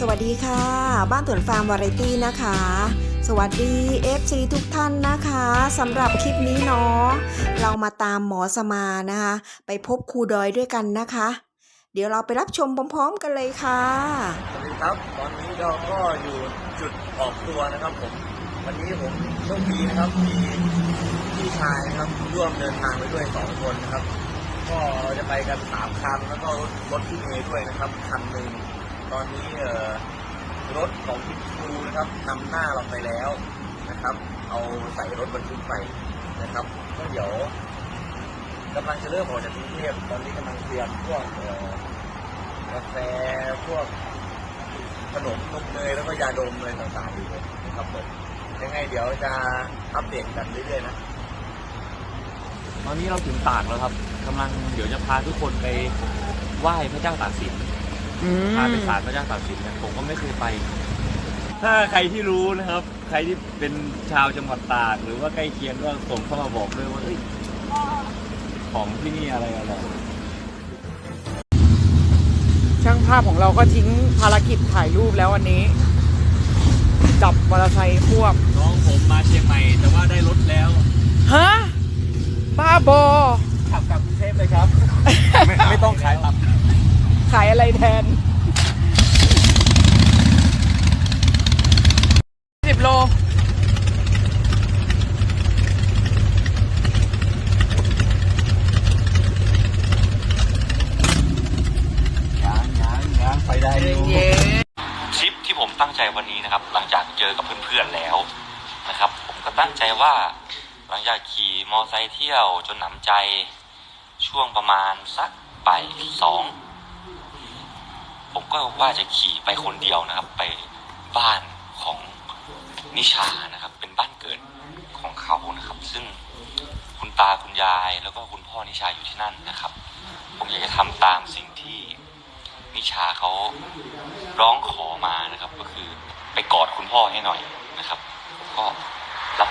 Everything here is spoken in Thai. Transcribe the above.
สวัสดีค่ะ บ้านสวนฟาร์มวาไรตี้นะคะ สวัสดี FC ทุกท่านนะคะสำหรับคลิปนี้เนาะเรามาตามหมอสมานะคะ ไปพบครูดอยด้วยกันนะคะ เดี๋ยวเราไปรับชมพร้อมๆกันเลยค่ะสวัสดีครับ ตอนนี้เราก็อยู่จุดออกตัวนะครับผม วันนี้ผมโชคดีนะครับมีพี่ชายนะครับร่วมเดินทางไปด้วยสองคนนะครับ ก็จะไปกันสามคันแล้วก็รถรถพี่เมย์ด้วยนะครับคันหนึ่ง ตอนนี้รถของคุณครูนะครับนำหน้าเราไปแล้วนะครับ เอาใส่รถบรรทุกไปนะครับ ก็เดี๋ยวกำลังจะเริ่มออกจากกรุงเทพตอนนี้กำลังเตรียมพวกกาแฟพวกขนมนมเนยแล้วก็ยาดมอะไรต่างๆอยู่นะครับผมยังไงเดี๋ยวจะอัปเดตกันเรื่อยๆนะตอนนี้เราถึงตากแล้วครับกำลังเดี๋ยวจะพาทุกคนไปไหว้พระเจ้าตากสิน พาไปศาลพระเจ้าตากสินนะผมก็ไม่เคยไป ถ้าใครที่รู้นะครับ ใครที่เป็นชาวจังหวัดตากหรือว่าใกล้เคียงก็ส่งเข้ามาบอกด้วยว่าเอ้ยของที่นี่อะไรอะไรช่างภาพของเราก็ทิ้งภารกิจถ่ายรูปแล้ววันนี้ จับมอเตอร์ไซค์ควบ น้องผมมาเชียงใหม่ แต่ว่าได้รถแล้ว ฮะ บ้าบอ ขายอะไรแทนสิบโลยางยางยางไปได้อยู่เย้ทริปที่ผมตั้งใจวันนี้นะครับ หลังจากเจอกับเพื่อนๆแล้วนะครับ ผมก็ตั้งใจว่า หลังจากขี่มอไซค์เที่ยวจนหนำใจช่วงประมาณสักบ่ายสอง ผมก็ว่าจะขี่ไปคนเดียวนะครับ ไปบ้านของนิชานะครับ เป็นบ้านเกิดของเขานะครับ ซึ่งคุณตาคุณยายแล้วก็คุณพ่อนิชาอยู่ที่นั่นนะครับ ผมอยากจะทำตามสิ่งที่นิชาเขาร้องขอมานะครับ ก็คือไปกอดคุณพ่อให้หน่อยนะครับ ก็รับ